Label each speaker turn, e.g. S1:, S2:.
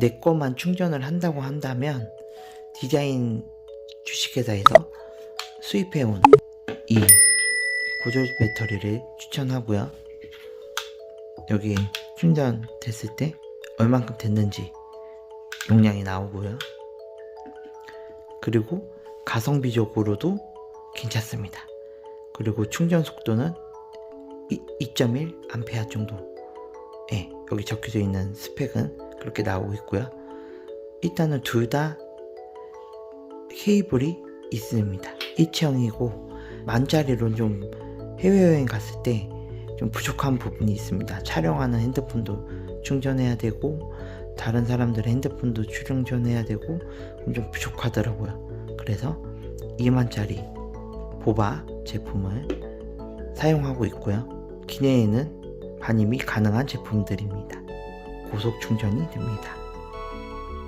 S1: 내 거만 충전을 한다고 한다면 디자인 주식회사에서 수입해온 이 보조 배터리를 추천하고요. 여기 충전 됐을 때 얼만큼 됐는지 용량이 나오고요. 그리고 가성비적으로도 괜찮습니다. 그리고 충전 속도는 2.1 암페어 정도. 예, 여기 적혀져 있는 스펙은 그렇게 나오고 있고요. 일단은 둘 다 케이블이 있습니다. 일체형이고 만짜리로 좀 해외여행 갔을 때 좀 부족한 부분이 있습니다. 촬영하는 핸드폰도 충전해야 되고 다른 사람들의 핸드폰도 충전해야 되고 좀 부족하더라고요. 그래서 2만짜리 보바 제품을 사용하고 있고요. 기내에는 반입이 가능한 제품들입니다. 고속 충전이 됩니다.